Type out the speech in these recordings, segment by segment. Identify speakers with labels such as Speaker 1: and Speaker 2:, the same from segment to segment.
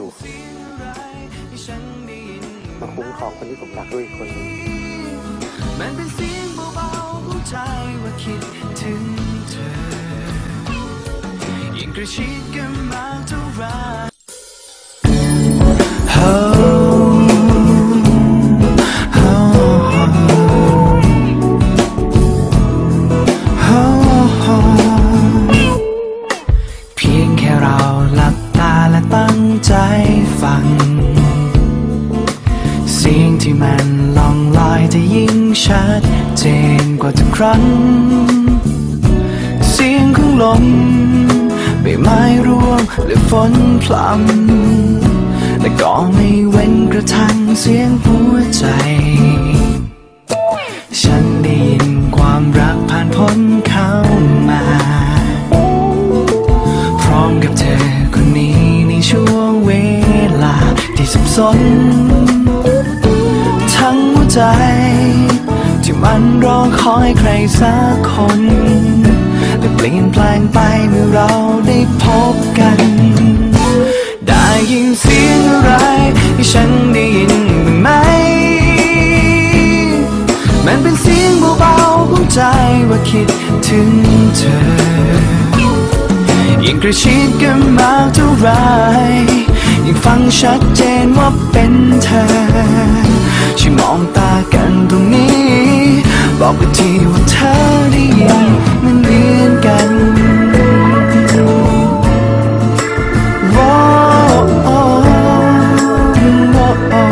Speaker 1: อยู่มาคุ้มครองคนที่ผมรักด้วยอีกคนหนึ่ง
Speaker 2: มันเป็นเสียงเบาๆของใจว่าคิดถึงเธอยิ่งกระชิดกันมากเท่าไหร สียงที่มันล่องลอยจะยิ่งชัดเจนกว่าทุกครั้ง เสียงของลมใบไม้ร่วงหรือฝนพลำและก็ไม่เว้นกระทั่งเสียงหัวใจ ฉันได้ยินความรักผ่านพ้นเข้ามา พร้อมกับเธอคนนี้ในช่วงเวลาที่สับสน ใจ ที่มันรอคอยใครสักคนแต่เปลี่ยนแปลงไปเมื่อเราได้พบกัน ได้ยินเสียงอะไรที่ฉันได้ยินบ้างไหม มันเป็นเสียงเบาๆของใจว่าคิดถึงเธอ ยิ่งกระชิดกันมากเท่าไร ยิ่งฟังชัดเจนว่าเป็นเธอช่วยมองตากันตรงนี้ บอกไปทีว่าเธอได้ยินมันเหมือนกันโอ้โอ้โอ้โอ้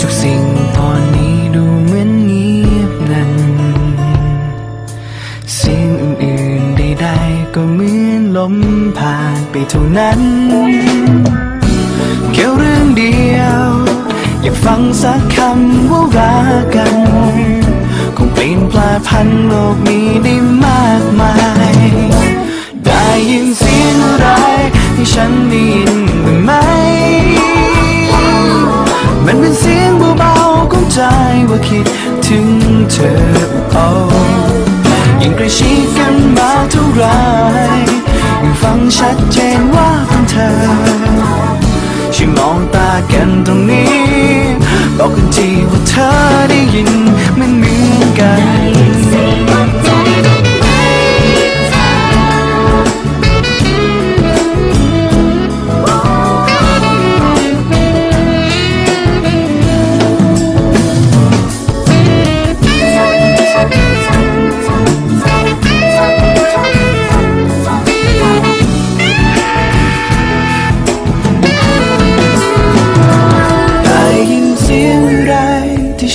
Speaker 2: ทุกๆสิ่งตอนนี้ดูเหมื อนเงียบนั้นเสียงอื่นๆใดๆก็เหมือนลมผ่านไปเท่านั้นแค่เรื่องเดียว อยากฟังสักคำว่ารักกันคงเปลี่ยนแปลพันโลกนี้ได้มากมาย ได้ยินเสียงอะไรที่ฉันได้ยินบ้างไหม มันเป็นเสียงเบาๆของใจว่าคิดถึงเธอโอ้ยิ่งกล้ชิดกันมา ชัดเจนว่าเป็นเธอช่วยมองตากันตรงนี้บอกกันทีว่าเธอได้ยิน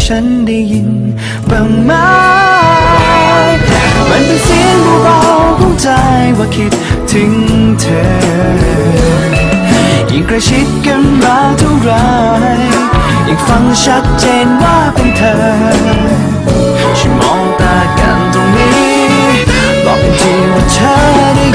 Speaker 2: ฉันได้ยินบ้างไหมมันเป็นเสียงเบาๆของใจว่าคิดถึงเธอ ยิ่งใกล้ชิดกันมากเท่าไรยิ่งฟังชัดเจนว่าเป็นเธอช่วยมองตากันตรงนี้บอกทีว่าเธอได้